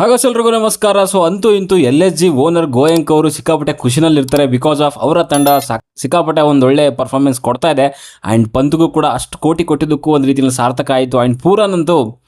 ಹಾಗೋ ಎಲ್ರಿಗೂ ನಮಸ್ಕಾರ. ಸೊ ಅಂತೂ ಇಂತೂ L S G owner Goenka ಅವರು ಸಿಕ್ಕಾಪಟ್ಟೆ ಖುಷಿನಲ್ಲಿರ್ತಾರೆ ಬಿಕಾಸ್ ಆಫ್ ಅವರ ತಂಡ ಸಾಕ್- ಸಿಕ್ಕಾಪಟ್ಟೆ ಒಂದು ಒಳ್ಳೆ ಪರ್ಫಾರ್ಮೆನ್ಸ್ ಕೊಡ್ತಾ ಇದೆ. ಆ್ಯಂಡ್ ಪಂತ್ಗೂ ಕೂಡ ಅಷ್ಟು ಕೋಟಿ ಕೊಟ್ಟಿದ್ದಕ್ಕೂ ಒಂದು ರೀತಿಯಲ್ಲಿ ಸಾರ್ಥಕ ಆಯಿತು. ಆ್ಯಂಡ್ ಪೂರನಂತೂ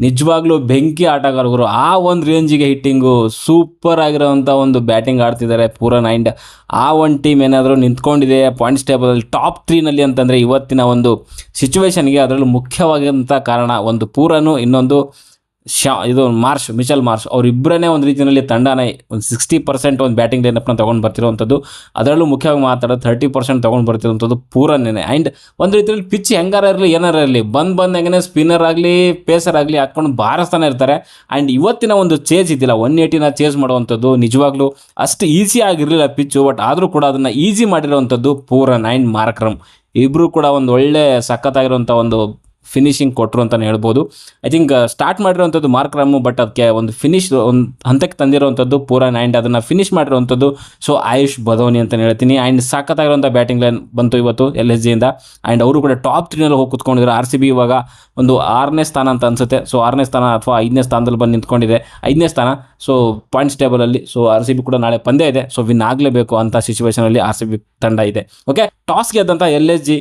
ನಿಜವಾಗ್ಲೂ ಬೆಂಕಿ ಆಟಗಾರರು ಆ ಒಂದು ರೇಂಜಿಗೆ ಹಿಟ್ಟಿಂಗು ಸೂಪರ್ ಆಗಿರೋವಂಥ ಒಂದು ಬ್ಯಾಟಿಂಗ್ ಆಡ್ತಿದ್ದಾರೆ ಪೂರನ್. ಆ್ಯಂಡ್ ಆ ಒಂದು ಟೀಮ್ ಏನಾದರೂ ನಿಂತ್ಕೊಂಡಿದೆ ಪಾಯಿಂಟ್ಸ್ ಟೇಬಲಲ್ಲಿ ಟಾಪ್ ತ್ರೀನಲ್ಲಿ ಅಂತಂದರೆ ಇವತ್ತಿನ ಒಂದು ಸಿಚುವೇಶನ್ಗೆ ಅದರಲ್ಲೂ ಮುಖ್ಯವಾಗಿರುವಂಥ ಕಾರಣ ಒಂದು ಪೂರನು, ಇನ್ನೊಂದು ಶಾ ಇದು ಮಾರ್ಷ್, ಮಿಚಲ್ ಮಾರ್ಷ್ ಅವರಿಬ್ಬರೇ ಒಂದು ರೀತಿಯಲ್ಲಿ ತಂಡನ ಒಂದು ಸಿಕ್ಸ್ಟಿ ಪರ್ಸೆಂಟ್ ಒಂದು ಬ್ಯಾಟಿಂಗ್ ಲೈನಪ್ನ ತೊಗೊಂಡು ಬರ್ತಿರುವಂಥದ್ದು. ಅದರಲ್ಲೂ ಮುಖ್ಯವಾಗಿ ಮಾತಾಡೋದು ತರ್ಟಿ ಪರ್ಸೆಂಟ್ ತೊಗೊಂಡು ಬರ್ತಿರುವಂಥದ್ದು ಪೂರನೇ ಆ್ಯಂಡ್ ಒಂದು ರೀತಿಯಲ್ಲಿ ಪಿಚ್ ಹೆಂಗಾರ ಇರಲಿ, ಏನಾರ ಇರಲಿ, ಬಂದು ಬಂದಂಗೆ ಸ್ಪಿನ್ನರ್ ಆಗಲಿ ಪೇಸರ್ ಆಗಲಿ ಹಾಕ್ಕೊಂಡು ಬಾರಿಸ್ತಾನೆ ಇರ್ತಾರೆ. ಆ್ಯಂಡ್ ಇವತ್ತಿನ ಒಂದು ಚೇಜ್ ಇದ್ದಿಲ್ಲ ಒನ್ ಏಯ್ಟಿನ ಚೇಜ್ ಮಾಡುವಂಥದ್ದು ನಿಜವಾಗ್ಲೂ ಅಷ್ಟು ಈಸಿ ಆಗಿರಲಿಲ್ಲ ಪಿಚ್ಚು ಬಟ್ ಆದರೂ ಕೂಡ ಅದನ್ನು ಈಸಿ ಮಾಡಿರೋವಂಥದ್ದು ಪೂರನ್ ಆ್ಯಂಡ್ ಮಾರ್ಕ್ರಮ್. ಇಬ್ಬರು ಕೂಡ ಒಂದು ಒಳ್ಳೆ ಸಖತ್ತಾಗಿರುವಂಥ ಒಂದು ಫಿನಿಶಿಂಗ್ ಕೊಟ್ಟರು ಅಂತಲೇ ಹೇಳ್ಬೋದು. ಐ ಥಿಂಕ್ ಸ್ಟಾರ್ಟ್ ಮಾಡಿರೋವಂಥದ್ದು ಮಾರ್ಕ್ ರಾಮು ಬಟ್ ಅದಕ್ಕೆ ಒಂದು ಫಿನಿಶ್ ಒಂದು ಹಂತಕ್ಕೆ ತಂದಿರೋವಂಥದ್ದು ಪೂರನ್ ಆ್ಯಂಡ್ ಅದನ್ನು ಫಿನಿಶ್ ಮಾಡಿರೋವಂಥದ್ದು ಸೊ ಆಯುಷ್ ಬದೋನಿ ಅಂತಲೇ ಹೇಳ್ತೀನಿ. ಆ್ಯಂಡ್ ಸಾಕತ್ತಾಗಿರುವಂಥ ಬ್ಯಾಟಿಂಗ್ ಲೈನ್ ಬಂತು ಇವತ್ತು ಎಲ್ ಎಸ್ ಜಿಯಿಂದ ಆ್ಯಂಡ್ ಅವರು ಕೂಡ ಟಾಪ್ ತ್ರೀನಲ್ಲಿ ಹೋಗಿ ಕುತ್ಕೊಂಡಿದ್ದಾರೆ ಆರ್ ಸಿ ಬಿ ಇವಾಗ ಒಂದು ಆರನೇ ಸ್ಥಾನ ಅಂತ ಅನಿಸುತ್ತೆ. ಸೊ ಆರನೇ ಸ್ಥಾನ ಅಥವಾ ಐದನೇ ಸ್ಥಾನದಲ್ಲಿ ಬಂದು ನಿಂತ್ಕೊಂಡಿದೆ. ಐದನೇ ಸ್ಥಾನ ಸೊ ಪಾಯಿಂಟ್ಸ್ ಟೇಬಲಲ್ಲಿ ಸೊ ಆರ್ ಸಿ ಬಿ ಕೂಡ ನಾಳೆ ಪಂದ್ಯ ಇದೆ. ಸೊ ವಿನ್ ಆಗಲೇಬೇಕು ಅಂತ ಸಿಚುವೇಶನಲ್ಲಿ ಆರ್ ಸಿ ಬಿ ತಂಡ ಇದೆ. Okay toss ಗೆದ್ದಂಥ L S G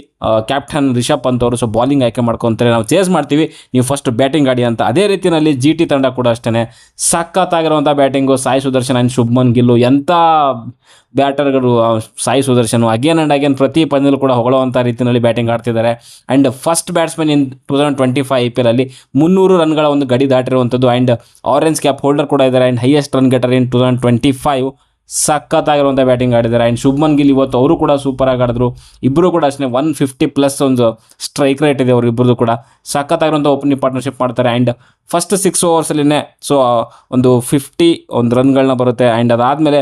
captain Rishabh Pant ಅವರು ಸೊ ಬಾಲಿಂಗ್ ಆಯ್ಕೆ ಮಾಡ್ಕೊತಾರೆ. ನಾವು ಚೇಸ್ ಮಾಡ್ತೀವಿ. ನೀವು ಫಸ್ಟ್ ಬ್ಯಾಟಿಂಗ್ ಆಡಿ ಅಂತ. ಅದೇ ರೀತಿಯಲ್ಲಿ ಜಿ ಟಿ ತಂಡ ಕೂಡ ಅಷ್ಟೇ ಸಖತ್ತಾಗಿರುವಂಥ ಬ್ಯಾಟಿಂಗು ಸಾಯಿ ಸುದರ್ಶನ್ ಆ್ಯಂಡ್ ಶುಭ್ಮನ್ ಗಿಲ್ಲು ಎಂಥ ಬ್ಯಾಟರ್ಗಳು Sai Sudharsan again and again ಪ್ರತಿ ಪಂದ್ಯದಲ್ಲೂ ಕೂಡ ಹೊಗಳುವಂಥ ರೀತಿಯಲ್ಲಿ ಬ್ಯಾಟಿಂಗ್ ಆಡ್ತಿದ್ದಾರೆ. And first batsman in two thousand twenty five I P L ಅಲ್ಲಿ ಮುನ್ನೂರು ರನ್ಗಳ ಒಂದು ಗಡಿ ದಾಟಿರುವಂಥದ್ದು ಆ್ಯಂಡ್ ಆರೆಂಜ್ ಕ್ಯಾಪ್ ಹೋಲ್ಡರ್ ಕೂಡ ಇದ್ದಾರೆ. And highest run getter in two thousand twenty five ಸಖತ್ತಾಗಿರುವಂಥ batting ಆಡಿದ್ದಾರೆ. ಆ್ಯಂಡ್ ಶುಭ್ಮನ್ ಗಿಲ್ ಇವತ್ತು ಅವರು ಕೂಡ ಸೂಪರಾಗಿ ಆಡಿದ್ರು. ಇಬ್ಬರು ಕೂಡ ಅಷ್ಟೇ ಒನ್ ಫಿಫ್ಟಿ ಪ್ಲಸ್ ಒಂದು ಸ್ಟ್ರೈಕ್ ರೇಟ್ ಇದೆ ಅವರಿಬ್ಬರದು ಕೂಡ. ಸಖತ್ತಾಗಿರುವಂಥ ಓಪನಿಂಗ್ ಪಾರ್ಟ್ನರ್ಶಿಪ್ ಮಾಡ್ತಾರೆ. ಆ್ಯಂಡ್ ಫಸ್ಟ್ ಸಿಕ್ಸ್ ಓವರ್ಸಲ್ಲಿನೇ ಸೊ ಒಂದು ಫಿಫ್ಟಿ ಒಂದು ರನ್ಗಳನ್ನ ಬರುತ್ತೆ. ಆ್ಯಂಡ್ ಅದಾದಮೇಲೆ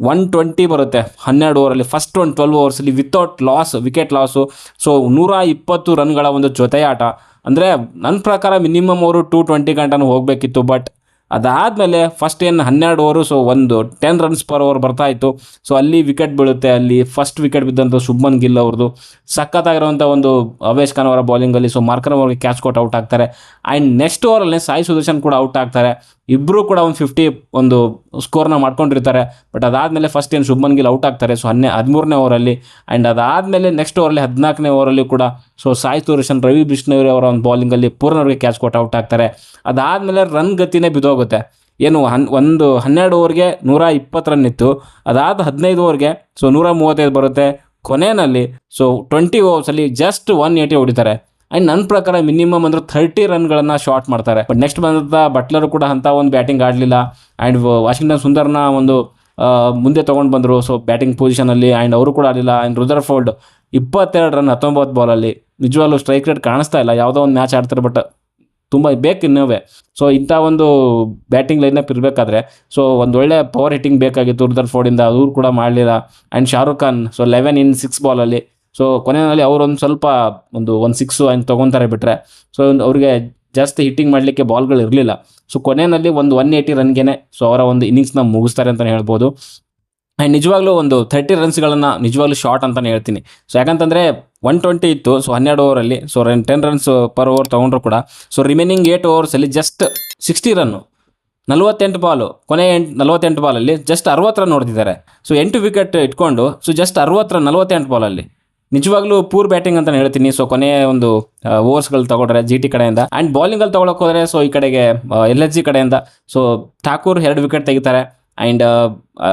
ಒನ್ ಟ್ವೆಂಟಿ ಬರುತ್ತೆ. ಹನ್ನೆರಡು ಓವರಲ್ಲಿ ಫಸ್ಟ್ ಒಂದು twelve ಓವರ್ಸಲ್ಲಿ without loss wicket loss so ನೂರ ಇಪ್ಪತ್ತು ರನ್ಗಳ ಒಂದು ಜೊತೆಯಾಟ. ಅಂದರೆ ನನ್ನ ಪ್ರಕಾರ ಮಿನಿಮಮ್ ಅವರು ಟೂ ಟ್ವೆಂಟಿ ಗಂಟನೂ ಹೋಗಬೇಕಿತ್ತು. ಬಟ್ ಅದಾದಮೇಲೆ ಫಸ್ಟ್ ಏನು ಹನ್ನೆರಡು ಓವರು ಸೊ ಒಂದು ಟೆನ್ ರನ್ಸ್ ಪರ್ ಓವರ್ ಬರ್ತಾ ಇತ್ತು. ಸೊ ಅಲ್ಲಿ ವಿಕೆಟ್ ಬೀಳುತ್ತೆ, ಅಲ್ಲಿ ಫಸ್ಟ್ ವಿಕೆಟ್ ಬಿದ್ದಂಥ ಶುಭ್ಮನ್ ಗಿಲ್ ಅವ್ರದ್ದು ಸಖತ್ತಾಗಿರುವಂಥ ಒಂದು ಅವೇಶ್ ಖಾನ್ ಅವರ ಬೌಲಿಂಗಲ್ಲಿ ಸೊ ಮಾರ್ಕರ್ ಅವ್ರಿಗೆ ಕ್ಯಾಚ್ ಕೊಟ್ಟು ಔಟ್ ಆಗ್ತಾರೆ. ಆ್ಯಂಡ್ ನೆಕ್ಸ್ಟ್ ಓವರಲ್ಲಿ ಸಾಯಿ ಸುದರ್ಶನ್ ಕೂಡ ಔಟ್ ಆಗ್ತಾರೆ. ಇಬ್ಬರು ಕೂಡ ಒಂದು ಫಿಫ್ಟಿ ಒಂದು ಸ್ಕೋರ್ನ ಮಾಡ್ಕೊಂಡಿರ್ತಾರೆ. ಬಟ್ ಅದಾದಮೇಲೆ ಫಸ್ಟ್ ಏನು ಶುಭ್ಮನ್ ಗಿಲ್ ಔಟ್ ಆಗ್ತಾರೆ. ಸೊ ಹನ್ನೆ, ಹದಿಮೂರನೇ ಓವರಲ್ಲಿ ಆ್ಯಂಡ್ ಅದಾದಮೇಲೆ ನೆಕ್ಸ್ಟ್ ಓವರಲ್ಲಿ ಹದಿನಾಲ್ಕನೇ ಓವರಲ್ಲಿ ಕೂಡ ಸೊ ಸಾಯಿ ತೋರಿಸನ್ ರವಿ ಬಿಷ್ಣುವರಿ ಅವರ ಒಂದು ಬೌಲಿಂಗಲ್ಲಿ ಪೂರ್ಣವ್ರಿಗೆ ಕ್ಯಾಚ್ ಕೊಟ್ಟು ಔಟ್ ಆಗ್ತಾರೆ. ಅದಾದಮೇಲೆ ರನ್ ಗತಿನೇ ಬಿದ್ದೋಗುತ್ತೆ. ಏನು ಹನ್, ಒಂದು ಹನ್ನೆರಡು ಓವರ್ಗೆ ನೂರ ಇಪ್ಪತ್ತು ರನ್ ಇತ್ತು. ಅದಾದ ಹದಿನೈದು ಓವರ್ಗೆ ಸೊ ನೂರ ಮೂವತ್ತೈದು ಬರುತ್ತೆ ಕೊನೆಯಲ್ಲಿ. ಸೊ ಟ್ವೆಂಟಿ ಓವರ್ಸಲ್ಲಿ ಜಸ್ಟ್ ಒನ್ ಏಯ್ಟಿ ಹೊಡಿತಾರೆ. ಆ್ಯಂಡ್ ನನ್ನ ಪ್ರಕಾರ ಮಿನಿಮಮ್ ಅಂದ್ರೆ ಥರ್ಟಿ ರನ್ಗಳನ್ನು ಶಾರ್ಟ್ ಮಾಡ್ತಾರೆ. ಬಟ್ ನೆಕ್ಸ್ಟ್ ಬಂದಂಥ ಬಟ್ಲರು ಕೂಡ ಅಂಥ ಒಂದು ಬ್ಯಾಟಿಂಗ್ ಆಡಲಿಲ್ಲ. ಆ್ಯಂಡ್ ವಾಷಿಂಗ್ಟನ್ ಸುಂದರ್ನ ಒಂದು ಮುಂದೆ ತೊಗೊಂಡು ಬಂದರು. ಸೊ ಬ್ಯಾಟಿಂಗ್ ಪೊಸಿಷನಲ್ಲಿ ಆ್ಯಂಡ್ ಅವರು ಕೂಡ ಆಡಲಿಲ್ಲ. ಆ್ಯಂಡ್ ರುದರ್ಫೋಲ್ಡ್ ಇಪ್ಪತ್ತೆರಡು ರನ್ ಹತ್ತೊಂಬತ್ತು ಬಾಲಲ್ಲಿ ನಿಜವಾಗ್ಲೂ ಸ್ಟ್ರೈಕ್ ರೇಟ್ ಕಾಣಿಸ್ತಾ ಇಲ್ಲ. ಯಾವುದೋ ಒಂದು ಮ್ಯಾಚ್ ಆಡ್ತಾರೆ ಬಟ್ ತುಂಬ ಬೇಕು ಇನ್ನೋವೇ ಸೊ ಇಂಥ ಒಂದು ಬ್ಯಾಟಿಂಗ್ ಲೈನಪ್ ಇರಬೇಕಾದ್ರೆ ಸೊ ಒಂದು ಒಳ್ಳೆ ಪವರ್ ಹಿಟ್ಟಿಂಗ್ ಬೇಕಾಗಿತ್ತು ರುದರ್ ಫೋರ್ಡಿಂದ ಅದೂ ಕೂಡ ಮಾಡಲಿಲ್ಲ. And Shahrukh Khan so eleven in six ಬಾಲಲ್ಲಿ so ಕೊನೆಯಲ್ಲಿ ಅವರು ಒಂದು ಸ್ವಲ್ಪ ಒಂದು ಒಂದು ಸಿಕ್ಸು ಹಂಗೆ ತೊಗೊತಾರೆ ಬಿಟ್ಟರೆ ಸೊ ಅವ್ರಿಗೆ ಜಾಸ್ತಿ ಹಿಟ್ಟಿಂಗ್ ಮಾಡಲಿಕ್ಕೆ ಬಾಲ್ಗಳು ಇರಲಿಲ್ಲ. ಸೊ ಕೊನೆಯಲ್ಲಿ ಒಂದು ಒನ್ ಏಯ್ಟಿ ರನ್ಗೆನೆ ಸೊ ಅವರ ಒಂದು ಇನ್ನಿಂಗ್ಸ್ನ ಮುಗಿಸ್ತಾರೆ ಅಂತಲೇ ಹೇಳ್ಬೋದು. ಆ್ಯಂಡ್ ನಿಜವಾಗ್ಲೂ ಒಂದು ಥರ್ಟಿ ರನ್ಸ್ಗಳನ್ನು ನಿಜವಾಗ್ಲೂ ಶಾರ್ಟ್ ಅಂತಲೇ ಹೇಳ್ತೀನಿ. ಸೊ ಯಾಕಂತಂದರೆ ಒನ್ ಟ್ವೆಂಟಿ ಇತ್ತು ಸೊ ಹನ್ನೆರಡು ಓವರಲ್ಲಿ so run ten runs per over ತೊಗೊಂಡ್ರು ಕೂಡ. ಸೊ ರಿಮೈನಿಂಗ್ ಏಟ್ ಓವರ್ಸಲ್ಲಿ ಜಸ್ಟ್ ಸಿಕ್ಸ್ಟಿ ರನ್ನು ನಲವತ್ತೆಂಟು ಬಾಲು ಕೊನೆ ಎಂಟು, ನಲವತ್ತೆಂಟು ಬಾಲಲ್ಲಿ ಜಸ್ಟ್ ಅರವತ್ತು ರನ್ ನೋಡ್ತಿದ್ದಾರೆ ಸೊ ಎಂಟು ವಿಕೆಟ್ ಇಟ್ಕೊಂಡು ಸೊ ಜಸ್ಟ್ ಅರವತ್ತು ರನ್ ನಲವತ್ತೆಂಟು ಬಾಲಲ್ಲಿ ನಿಜವಾಗ್ಲೂ ಪೂರ್ ಬ್ಯಾಟಿಂಗ್ ಅಂತ ಹೇಳ್ತೀನಿ. ಸೊ ಕೊನೆ ಒಂದು ಓವರ್ಸ್ಗಳು ತಗೊಂಡ್ರೆ ಜಿ ಟಿ ಕಡೆಯಿಂದ ಆ್ಯಂಡ್ ಬಾಲಿಂಗಲ್ಲಿ ತೊಗೊಳಕ್ಕೆ ಹೋದ್ರೆ ಸೊ ಈ ಕಡೆಗೆ ಎಲ್ ಎಸ್ ಜಿ ಕಡೆಯಿಂದ. ಸೊ ಠಾಕೂರ್ ಎರಡು ವಿಕೆಟ್ ತೆಗಿತಾರೆ. ಆ್ಯಂಡ್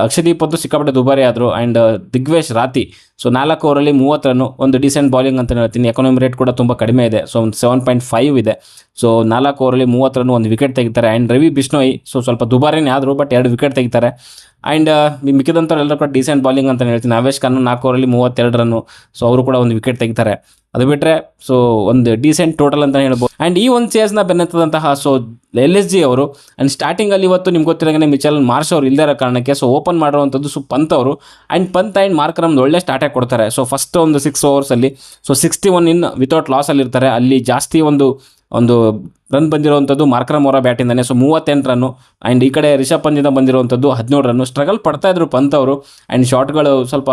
ಅಕ್ಷದೀಪ್ ಅಂತೂ ಸಿಕ್ಕಾಪಟ್ಟೆ ದುಬಾರಿ ಆದರು. ಆ್ಯಂಡ್ ದಿಗ್ವೇಶ್ ರಾತಿ. ಸೊ ನಾಲ್ಕು ಓವರಲ್ಲಿ ಮೂವತ್ತು ರನ್ನು ಒಂದು ಡಿಸೆಂಟ್ ಬೌಲಿಂಗ್ ಅಂತ ಹೇಳ್ತೀನಿ. ಎಕನಾಮಿ ರೇಟ್ ಕೂಡ ತುಂಬ ಕಡಿಮೆ ಇದೆ. ಸೊ ಒಂದು ಸೆವೆನ್ ಪಾಯಿಂಟ್ ಫೈವ್ ಇದೆ. ಸೊ ನಾಲ್ಕು ಓವರಲ್ಲಿ ಮೂವತ್ತು ರನ್ನು ಒಂದು ವಿಕೆಟ್ ತೆಗಿತಾರೆ. ಆ್ಯಂಡ್ ರವಿ ಬಿಷ್ಣೋಯ್ ಸೊ ಸ್ವಲ್ಪ ದುಬಾರಿನೇ ಆದರು ಬಟ್ ಎರಡು ವಿಕೆಟ್ ತೆಗಿತಾರೆ. ಆ್ಯಂಡ್ ಮಿಕ್ಕಿದಂಥವ್ರು ಎಲ್ಲರೂ ಕೂಡ ಡಿಸೆಂಟ್ ಬಾಲಿಂಗ್ ಅಂತ ಹೇಳ್ತೀನಿ. ಅವೇಶ್ ಖಾನ್ ನಾಲ್ಕು ಓವರಲ್ಲಿ ಮೂವತ್ತೆರಡು ರನ್ನು ಸೊ ಅವರು ಕೂಡ ಒಂದು ವಿಕೆಟ್ ತೆಗಿತಾರೆ. ಅದು ಬಿಟ್ಟರೆ ಸೊ ಒಂದು ಡೀಸೆಂಟ್ ಟೋಟಲ್ ಅಂತ ಹೇಳ್ಬೋದು. ಆ್ಯಂಡ್ ಈ ಒಂದು ಸೇರ್ಸ್ನ ಬೆನ್ನತ್ತದಂತಹ ಸೊ ಎಲ್ ಎಸ್ ಜಿ ಅವರು ಆ್ಯಂಡ್ ಸ್ಟಾರ್ಟಿಂಗಲ್ಲಿ ಇವತ್ತು ನಿಮ್ಗೆ ಗೊತ್ತಿರೋಂಗೆ ಮಿಚಲ್ ಮಾರ್ಷ್ ಅವರು ಇಲ್ಲದೇ ಇರೋ ಕಾರಣಕ್ಕೆ ಸೊ ಓಪನ್ ಮಾಡಿರುವಂಥದ್ದು ಸೊ ಪಂತ್ ಅವರು. ಆ್ಯಂಡ್ ಪಂತ್ ಆ್ಯಂಡ್ ಮಾರ್ಕರ್ ಒಂದು ಒಳ್ಳೆ ಸ್ಟಾರ್ಟಾಗಿ ಕೊಡ್ತಾರೆ. ಸೊ ಫಸ್ಟ್ ಒಂದು six ಓವರ್ಸಲ್ಲಿ so sixty one in without ಲಾಸಲ್ಲಿ ಇರ್ತಾರೆ. ಅಲ್ಲಿ ಜಾಸ್ತಿ ಒಂದು ಒಂದು ರನ್ ಬಂದಿರುವಂಥದ್ದು ಮಾರ್ಕ್ರಮ್ ಅವರ ಬ್ಯಾಟಿಂದನೇ ಸೊ ಮೂವತ್ತೆಂಟು ರನ್ನು ಆ್ಯಂಡ್ ಈ ಕಡೆ ರಿಷಬ್ ಪಂಜಿಂದ ಬಂದಿರುವಂಥದ್ದು ಹದಿನೇಳು ರನ್ನು ಸ್ಟ್ರಗಲ್ ಪಡ್ತಾ ಇದ್ರು ಪಂತ್ ಅವರು. ಆ್ಯಂಡ್ ಶಾಟ್ಗಳು ಸ್ವಲ್ಪ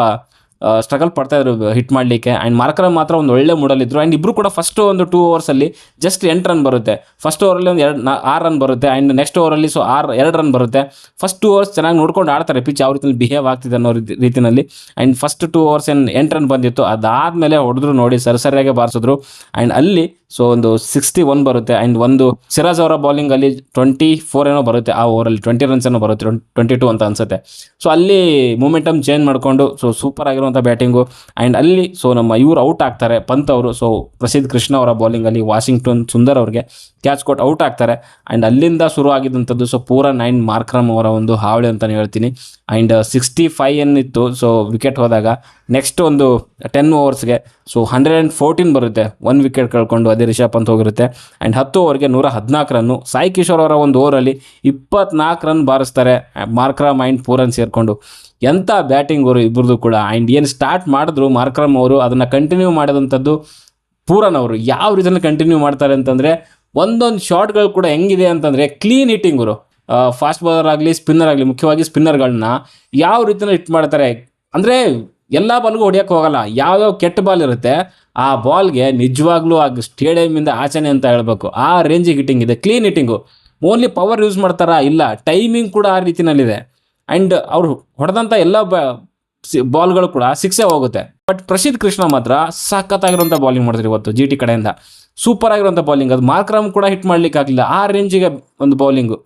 ಸ್ಟ್ರಗಲ್ ಪಡ್ತಾ ಇದ್ರು ಹಿಟ್ ಮಾಡಲಿಕ್ಕೆ. ಆ್ಯಂಡ್ ಮಾರ್ಕರ್ ಮಾತ್ರ ಒಂದು ಒಳ್ಳೆ ಮೂಡಲ್ಲಿದ್ದರು ಆ್ಯಂಡ್ ಇಬ್ಬರು ಕೂಡ ಫಸ್ಟ್ ಒಂದು ಟೂ ಓವರ್ಸಲ್ಲಿ ಜಸ್ಟ್ ಎಂಟು ರನ್ ಬರುತ್ತೆ. ಫಸ್ಟ್ ಓವರಲ್ಲಿ ಒಂದು ಎರಡು ಆರು ರನ್ ಬರುತ್ತೆ. ಆ್ಯಂಡ್ ನೆಕ್ಸ್ಟ್ ಓವರಲ್ಲಿ ಸೊ ಆರು, ಎರಡು ರನ್ ಬರುತ್ತೆ. ಫಸ್ಟ್ ಟೂ ಓವರ್ಸ್ ಚೆನ್ನಾಗಿ ನೋಡ್ಕೊಂಡು ಆಡ್ತಾರೆ. ಪಿಚ್ ಯಾವ ರೀತಿಯಲ್ಲಿ ಬಿಹೇವ್ ಆಗ್ತಿದೆ ಅನ್ನೋ ರೀತಿ ರೀತಿಯಲ್ಲಿ ಆ್ಯಂಡ್ ಫಸ್ಟ್ ಟೂ ಓವರ್ಸ್ ಏನು ಎಂಟು ರನ್ ಬಂದಿತ್ತು, ಅದಾದಮೇಲೆ ಹೊಡೆದ್ರು ನೋಡಿ ಸರಿಸರಿಯಾಗಿ ಬಾರಿಸಿದ್ರು. ಆ್ಯಂಡ್ ಅಲ್ಲಿ ಸೊ ಒಂದು ಸಿಕ್ಸ್ಟಿ ಒನ್ ಬರುತ್ತೆ. ಆ್ಯಂಡ್ ಒಂದು ಸಿರಾಜ್ ಅವರ ಬೌಲಿಂಗಲ್ಲಿ ಟ್ವೆಂಟಿ ಫೋರ್ ಏನೋ ಬರುತ್ತೆ. ಆ ಓವರಲ್ಲಿ ಟ್ವೆಂಟಿ ರನ್ಸ್ ಏನೋ ಬರುತ್ತೆ. ಟ್ವೆಂಟಿ ಟು ಅಂತ ಅನ್ಸುತ್ತೆ. ಸೊ ಅಲ್ಲಿ ಮೂಮೆಂಟಮ್ ಚೇಂಜ್ ಮಾಡಿಕೊಂಡು ಸೊ ಸೂಪರ್ ಆಗಿರುವಂಥ ಬ್ಯಾಟಿಂಗು. ಆ್ಯಂಡ್ ಅಲ್ಲಿ ಸೊ ನಮ್ಮ ಇವರು ಔಟ್ ಆಗ್ತಾರೆ, ಪಂತ್ ಅವರು ಸೊ ಪ್ರಸಿದ್ಧ ಕೃಷ್ಣ ಅವರ ಬೌಲಿಂಗಲ್ಲಿ ವಾಷಿಂಗ್ಟನ್ ಸುಂದರ್ ಅವ್ರಿಗೆ. ಕ್ಯಾಚ್ ಕೊಟ್ಟು ಔಟ್ ಆಗ್ತಾರೆ. ಆ್ಯಂಡ್ ಅಲ್ಲಿಂದ ಶುರು ಆಗಿದ್ದಂಥದ್ದು ಸೊ ಪೂರ ನೈನ್ ಮಾರ್ಕ್ರಮ್ ಅವರ ಒಂದು ಹಾವಳಿ ಅಂತಲೇ ಹೇಳ್ತೀನಿ. ಆ್ಯಂಡ್ ಸಿಕ್ಸ್ಟಿ ಫೈವ್ ಏನಿತ್ತು ಸೊ ವಿಕೆಟ್ ಹೋದಾಗ ನೆಕ್ಸ್ಟ್ ಒಂದು ಟೆನ್ ಓವರ್ಸ್ಗೆ ಸೊ ಹಂಡ್ರೆಡ್ ಆ್ಯಂಡ್ ಫೋರ್ಟೀನ್ ಬರುತ್ತೆ. ಒನ್ ವಿಕೆಟ್ ಕಳ್ಕೊಂಡು ಅದೇ ರಿಷಬ್ ಪಂತ್ ಹೋಗಿರುತ್ತೆ. ಆ್ಯಂಡ್ ಹತ್ತು ಓವರ್ಗೆ ನೂರ ಹದಿನಾಲ್ಕು ರನ್ನು ಸಾಯಿ ಕಿಶೋರ್ ಅವರ ಒಂದು ಓವರಲ್ಲಿ ಇಪ್ಪತ್ನಾಲ್ಕು ರನ್ ಬಾರಿಸ್ತಾರೆ. ಮಾರ್ಕ್ರಮ್ ಆ್ಯಂಡ್ ಪೂರನ್ ಸೇರಿಕೊಂಡು. ಎಂಥ ಬ್ಯಾಟಿಂಗ್ ಅವರು ಇಬ್ಬರದು ಕೂಡ. ಆ್ಯಂಡ್ ಏನು ಸ್ಟಾರ್ಟ್ ಮಾಡಿದ್ರು ಮಾರ್ಕ್ರಮ್ ಅವರು, ಅದನ್ನು ಕಂಟಿನ್ಯೂ ಮಾಡಿದಂಥದ್ದು ಪೂರನ್ ಅವರು. ಯಾವ ರೀತಿಯಲ್ಲಿ ಕಂಟಿನ್ಯೂ ಮಾಡ್ತಾರೆ ಅಂತಂದರೆ ಒಂದೊಂದು ಶಾಟ್ಗಳು ಕೂಡ ಹೆಂಗಿದೆ ಅಂತಂದರೆ ಕ್ಲೀನ್ ಹಿಟ್ಟಿಂಗರು ಫಾಸ್ಟ್ ಬೌಲರ್ ಆಗಲಿ ಸ್ಪಿನ್ನರ್ ಆಗಲಿ, ಮುಖ್ಯವಾಗಿ ಸ್ಪಿನ್ನರ್ಗಳನ್ನ ಯಾವ ರೀತಿಯಲ್ಲಿ ಹಿಟ್ ಮಾಡ್ತಾರೆ? ಅಂದರೆ ಎಲ್ಲ ಬಾಲ್ಗೂ ಹೊಡಿಯೋಕ್ಕೆ ಹೋಗಲ್ಲ. ಯಾವ್ಯಾವ ಕೆಟ್ಟ ಬಾಲ್ ಇರುತ್ತೆ, ಆ ಬಾಲ್ಗೆ ನಿಜವಾಗ್ಲೂ ಆ ಸ್ಟೇಡಿಯಮಿಂದ ಆಚೆನೆ ಅಂತ ಹೇಳಬೇಕು. ಆ ರೇಂಜಿಗೆ ಹಿಟ್ಟಿಂಗ್ ಇದೆ. Clean hitting only power use ಮಾಡ್ತಾರಾ? ಇಲ್ಲ. ಟೈಮಿಂಗ್ ಕೂಡ ಆ ರೀತಿನಲ್ಲಿದೆ. ಆ್ಯಂಡ್ ಅವ್ರು ಹೊಡೆದಂಥ ಎಲ್ಲ ಬ ಬಾಲ್ಗಳು ಕೂಡ ಸಿಕ್ಸೇ ಹೋಗುತ್ತೆ. ಬಟ್ ಪ್ರಸಿದ್ಧ ಕೃಷ್ಣ ಮಾತ್ರ ಸಖತ್ತಾಗಿರುವಂಥ ಬಾಲಿಂಗ್ ಮಾಡಿದ್ರು ಇವತ್ತು ಜಿ ಟಿ ಕಡೆಯಿಂದ. ಸೂಪರ್ ಆಗಿರುವಂಥ ಬೌಲಿಂಗ್ ಅದು ಮಾರ್ಕ್ರಮ್ ಕೂಡ ಹಿಟ್ ಮಾಡ್ಲಿಕ್ಕೆ ಆಗಲಿಲ್ಲ ಆ ರೇಂಜಿಗೆ ಒಂದು ಬೌಲಿಂಗು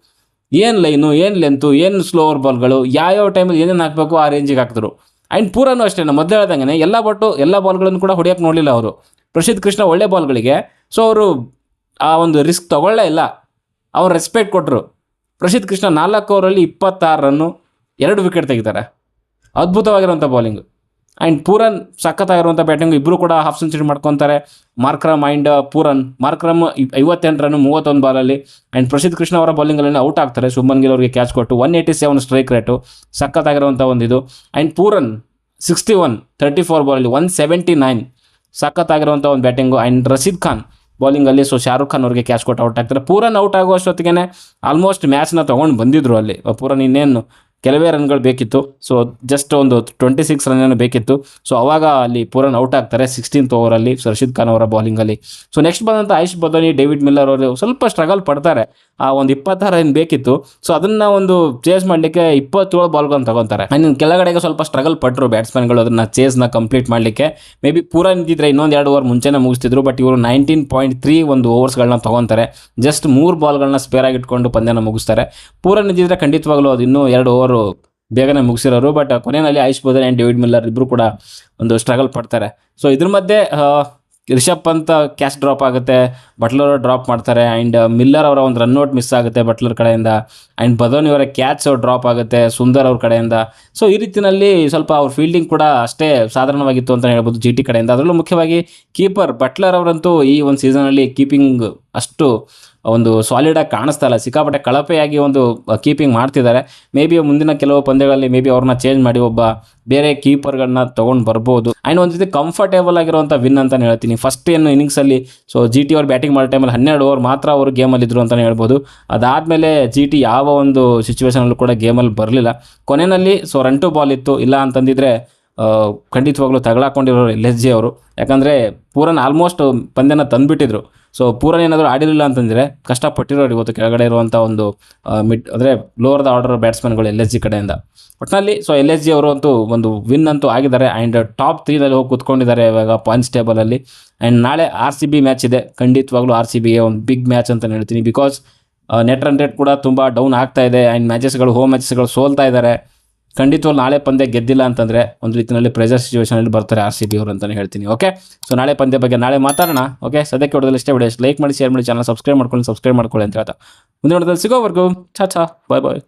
ಏನು ಲೈನು ಏನು ಲೆಂತು ಏನು ಸ್ಲೋವರ್ ಬಾಲ್ಗಳು ಯಾವ್ಯಾವ ಟೈಮಲ್ಲಿ ಏನೇನು ಹಾಕಬೇಕು ಆ ರೇಂಜಿಗೆ ಹಾಕಿದ್ರು ಆ್ಯಂಡ್ ಪೂರನೂ ಅಷ್ಟೇ, ನಾನು ಮೊದಲು ಹೇಳ್ದಂಗೆ ಎಲ್ಲ ಬಟ್ಟು ಎಲ್ಲ ಬಾಲ್ಗಳನ್ನು ಕೂಡ ಹೊಡಿಯೋಕೆ ನೋಡಲಿಲ್ಲ ಅವರು. ಪ್ರಸಿದ್ಧ ಕೃಷ್ಣ ಒಳ್ಳೆ ಬಾಲ್ಗಳಿಗೆ ಸೊ ಅವರು ಆ ಒಂದು ರಿಸ್ಕ್ ತೊಗೊಳ್ಳೇ ಇಲ್ಲ. ಅವ್ರು ರೆಸ್ಪೆಕ್ಟ್ ಕೊಟ್ಟರು ಪ್ರಸಿದ್ಧ ಕೃಷ್ಣ ನಾಲ್ಕು ಓವರಲ್ಲಿ ಇಪ್ಪತ್ತಾರು ರನ್ನು ಎರಡು ವಿಕೆಟ್ ತೆಗಿತಾರೆ. ಅದ್ಭುತವಾಗಿರುವಂಥ ಬೌಲಿಂಗ್ ಆ್ಯಂಡ್ ಪೂರನ್ ಸಖತ್ತಾಗಿರುವಂಥ ಬ್ಯಾಟಿಂಗ್ ಇಬ್ಬರು ಕೂಡ ಹಾಫ್ ಸೆಂಚುರಿ ಮಾಡ್ಕೊತಾರೆ. Markram and Pooran. ಮಾರ್ಕ್ರಮ್ ಐವತ್ತೆಂಟು ರನ್ ಮೂವತ್ತೊಂದು ಬಾಲಲ್ಲಿ ಆ್ಯಂಡ್ ಪ್ರಸಿದ್ಧ ಕೃಷ್ಣ ಅವರ ಬೌಲಿಂಗಲ್ಲಿ ಔಟ್ ಆಗ್ತಾರೆ. ಸುಮನ್ ಗಿಲ್ ಅವರಿಗೆ ಕ್ಯಾಚ್ ಕೊಟ್ಟು one eighty seven strike rate ಸಖತ್ತಾಗಿರುವಂಥ ಒಂದು ಇದು and Pooran sixty one thirty four ಬಾಲಲ್ಲಿ one seventy nine ಸಖತ್ತಾಗಿರುವಂಥ ಒಂದು ಬ್ಯಾಟಿಂಗು ಆ್ಯಂಡ್ ರಶೀದ್ ಖಾನ್ ಬೌಲಿಂಗಲ್ಲಿ ಸೊ ಶಾರುಖ್ ಖಾನ್ ಅವರಿಗೆ ಕ್ಯಾಚ್ ಕೊಟ್ಟು ಔಟ್ ಆಗ್ತಾರೆ. ಪೂರನ್ ಔಟ್ ಆಗುವಷ್ಟೊತ್ತಿಗೆ ಆಲ್ಮೋಸ್ಟ್ ಮ್ಯಾಚ್ನ ತೊಗೊಂಡು ಬಂದಿದ್ರು ಅಲ್ಲಿ. ಪೂರನ್ ಇನ್ನೇನು ಕೆಲವೇ ರನ್ಗಳು ಬೇಕಿತ್ತು. ಸೊ ಜಸ್ಟ್ ಒಂದು ಟ್ವೆಂಟಿ ಸಿಕ್ಸ್ ರನ್ ಬೇಕಿತ್ತು. ಸೊ ಅವಾಗ ಅಲ್ಲಿ ಪೂರನ್ ಔಟ್ ಆಗ್ತಾರೆ ಸಿಕ್ಸ್ಟೀನ್ತ್ ಓವರಲ್ಲಿ ರಶೀದ್ ಖಾನ್ ಅವರ ಬೌಲಿಂಗಲ್ಲಿ ಸೊ ನೆಕ್ಸ್ಟ್ ಬಂದಂಥ ಆಯುಷ್ ಬದೋನಿ, ಡೇವಿಡ್ ಮಿಲ್ಲರ್ ಅವರು ಸ್ವಲ್ಪ ಸ್ಟ್ರಗಲ್ ಪಡ್ತಾರೆ. ಆ ಒಂದು ಇಪ್ಪತ್ತಾರು ರನ್ ಬೇಕಿತ್ತು. ಸೊ ಅದನ್ನ ಒಂದು ಚೇಸ್ ಮಾಡಲಿಕ್ಕೆ ಇಪ್ಪತ್ತೇಳು ಬಾಲ್ಗಳನ್ನು ತಗೊತಾರೆ. ಇನ್ನು ಕೆಳಗಡೆಗೆ ಸ್ವಲ್ಪ ಸ್ಟ್ರಗಲ್ ಪಟ್ಟರು ಬ್ಯಾಟ್ಸ್ಮನ್ಗಳು ಅದನ್ನು ಚೇಸ್ನ ಕಂಪ್ಲೀಟ್ ಮಾಡಲಿಕ್ಕೆ. ಮೇ ಬಿ ಪೂರ ನಿಂತಿದ್ರೆ ಇನ್ನೊಂದು ಎರಡು ಓವರ್ ಮುಂಚೆನೇ ಮುಗಿಸ್ತಿದ್ರು ಬಟ್ ಇವರು ನೈನ್ಟೀನ್ ಪಾಯಿಂಟ್ ತ್ರೀ ಒಂದು ಓವರ್ಸ್ಗಳನ್ನ ತೊಗೊತಾರೆ. ಜಸ್ಟ್ ಮೂರು ಬಾಲ್ಗಳನ್ನ ಸ್ಪೇರ್ ಆಗಿಟ್ಕೊಂಡು ಪಂದ್ಯನ ಮುಗಿಸ್ತಾರೆ. ಪೂರ ನಿಂತಿದ್ರೆ ಖಂಡಿತವಾಗ್ಲೂ ಅದು ಇನ್ನೂ ಎರಡು ಓವರು ಬೇಗನೆ ಮುಗಿಸಿರೋರು ಬಟ್ ಕೊನೆಯಲ್ಲಿ Ayush Badoni and David Miller ಇಬ್ಬರು ಕೂಡ ಒಂದು ಸ್ಟ್ರಗಲ್ ಪಡ್ತಾರೆ. ಸೊ ಇದ್ರ ಮಧ್ಯೆ ರಿಷಬ್ ಪಂತ್ ಕ್ಯಾಚ್ ಡ್ರಾಪ್ ಆಗುತ್ತೆ ಬಟ್ಲರ್ ಡ್ರಾಪ್ ಮಾಡ್ತಾರೆ ಆ್ಯಂಡ್ ಮಿಲ್ಲರ್ ಅವರ ಒಂದು ರನ್ಔಟ್ ಮಿಸ್ ಆಗುತ್ತೆ ಬಟ್ಲರ್ ಕಡೆಯಿಂದ ಆ್ಯಂಡ್ ಬದೋನಿ ಅವರ ಕ್ಯಾಚ್ ಡ್ರಾಪ್ ಆಗುತ್ತೆ, ಸುಂದರ್ ಅವ್ರ ಕಡೆಯಿಂದ. ಸೊ ಈ ರೀತಿಯಲ್ಲಿ ಸ್ವಲ್ಪ ಅವ್ರ ಫೀಲ್ಡಿಂಗ್ ಕೂಡ ಅಷ್ಟೇ ಸಾಧಾರಣವಾಗಿತ್ತು ಅಂತ ಹೇಳ್ಬೋದು ಜಿ ಟಿ ಕಡೆಯಿಂದ. ಅದರಲ್ಲೂ ಮುಖ್ಯವಾಗಿ ಕೀಪರ್ ಬಟ್ಲರ್ ಅವರಂತೂ ಈ ಒಂದು ಸೀಸನಲ್ಲಿ ಕೀಪಿಂಗ್ ಅಷ್ಟು ಒಂದು ಸಾಲಿಡಾಗಿ ಕಾಣಿಸ್ತಾ ಇಲ್ಲ. ಸಿಕ್ಕಾಪಟ್ಟೆ ಕಳಪೆಯಾಗಿ ಒಂದು ಕೀಪಿಂಗ್ ಮಾಡ್ತಿದ್ದಾರೆ. ಮೇ ಬಿ ಮುಂದಿನ ಕೆಲವು ಪಂದ್ಯಗಳಲ್ಲಿ ಮೇ ಬಿ ಅವ್ರನ್ನ ಚೇಂಜ್ ಮಾಡಿ ಒಬ್ಬ ಬೇರೆ ಕೀಪರ್ಗಳನ್ನ ತೊಗೊಂಡು ಬರ್ಬೋದು. ಆ್ಯಂಡ್ ಒಂದು ರೀತಿ ಕಂಫರ್ಟೇಬಲ್ ಆಗಿರುವಂಥ ವಿನ್ ಅಂತಲೇ ಹೇಳ್ತೀನಿ. ಫಸ್ಟ್ ಏನು ಇನ್ನಿಂಗ್ಸಲ್ಲಿ ಸೊ ಜಿ ಟಿ ಅವ್ರು ಬ್ಯಾಟಿಂಗ್ ಮಾಡೋ ಟೈಮಲ್ಲಿ ಹನ್ನೆರಡು ಓವರ್ ಮಾತ್ರ ಅವರು ಗೇಮಲ್ಲಿ ಇದ್ರು ಅಂತಲೇ ಹೇಳ್ಬೋದು. ಅದಾದಮೇಲೆ ಜಿ ಟಿ ಯಾವ ಒಂದು ಸಿಚುವೇಶನಲ್ಲೂ ಕೂಡ ಗೇಮಲ್ಲಿ ಬರಲಿಲ್ಲ. ಕೊನೆಯಲ್ಲಿ ಸೊ ರನ್ ಟು ಬಾಲ್ ಇತ್ತು. ಇಲ್ಲ ಅಂತಂದಿದ್ರೆ ಖಂಡಿತವಾಗ್ಲೂ ತಗಳಾಕೊಂಡಿರೋರು ಎಲ್ ಎಸ್ ಜಿ ಅವರು. ಯಾಕಂದರೆ ಪೂರನ್ ಆಲ್ಮೋಸ್ಟ್ ಪಂದ್ಯನ ತಂದುಬಿಟ್ಟಿದ್ರು. ಸೊ ಪೂರ ಏನಾದರೂ ಆಡಿರಲಿಲ್ಲ ಅಂತಂದರೆ ಕಷ್ಟಪಟ್ಟಿರೋರು ಇವತ್ತು ಕೆಳಗಡೆ ಇರುವಂಥ ಒಂದು ಮಿಡ್ ಅಂದರೆ ಲೋವರ್ ದ ಆರ್ಡರ್ ಬ್ಯಾಟ್ಸ್ಮನ್ಗಳು ಎಲ್ ಎಸ್ ಜಿ ಕಡೆಯಿಂದ. ಒಟ್ಟಿನಲ್ಲಿ ಸೊ ಎಲ್ ಎಸ್ ಜಿ ಅವರು ಅಂತೂ ಒಂದು ವಿನ್ ಅಂತೂ ಆಗಿದ್ದಾರೆ. ಆ್ಯಂಡ್ ಟಾಪ್ ತ್ರೀನಲ್ಲಿ ಹೋಗಿ ಕೂತ್ಕೊಂಡಿದ್ದಾರೆ ಇವಾಗ ಪಾಯಿಂಟ್ಸ್ ಟೇಬಲಲ್ಲಿ ಆ್ಯಂಡ್ ನಾಳೆ ಆರ್ ಸಿ ಬಿ ಮ್ಯಾಚ್ ಇದೆ. ಖಂಡಿತವಾಗ್ಲೂ ಆರ್ ಸಿ ಬಿಗೆ ಒಂದು ಬಿಗ್ ಮ್ಯಾಚ್ ಅಂತ ಹೇಳ್ತೀನಿ. ಬಿಕಾಸ್ ನೆಟ್ ರನ್ ರೇಟ್ ಕೂಡ ತುಂಬ ಡೌನ್ ಆಗ್ತಾ ಇದೆ. ಆ್ಯಂಡ್ ಮ್ಯಾಚಸ್ಗಳು ಹೋಮ್ ಮ್ಯಾಚಸ್ಗಳು ಸೋಲ್ತಾ ಇದ್ದಾರೆ. ಖಂಡಿತವಾಗ್ಲೂ ನಾಳೆ ಪಂದ್ಯ ಗೆದ್ದಿಲ್ಲ ಅಂತಂದರೆ ಒಂದು ರೀತಿಯಲ್ಲಿ ಪ್ರೆಷರ್ ಸಿಚುವೇಷನಲ್ಲಿ ಬರ್ತಾರೆ ಆರ್ ಸಿ ಬಿ ಅವರು ಅಂತಲೇ ಹೇಳ್ತೀನಿ ಓಕೆ ಸೊ ನಾಳೆ ಪಂದ್ಯ ಬಗ್ಗೆ ನಾಳೆ ಮಾತಾಡೋಣ ಓಕೆ ಸದ್ಯಕ್ಕೆ ಹೊಡೆದಲ್ಲಿ ಇಷ್ಟೇ ಬಿಡಿ ಲೈಕ್ ಮಾಡಿ ಶೇರ್ ಮಾಡಿ ಚಾನಲ್ ಸಬ್ಸ್ಕ್ರೈಬ್ ಮಾಡ್ಕೊಳ್ಳಿ ಸಬ್ಸ್ಕ್ರೈಬ್ ಮಾಡ್ಕೊಳ್ಳಿ ಅಂತ ಹೇಳ್ತಾ. ಮುಂದೆ ಹೊಡೆದಲ್ಲಿ ಸಿಗೋವರೆಗೂ ಚಾ ಚಾ ಬಾಯ್ ಬಾಯ್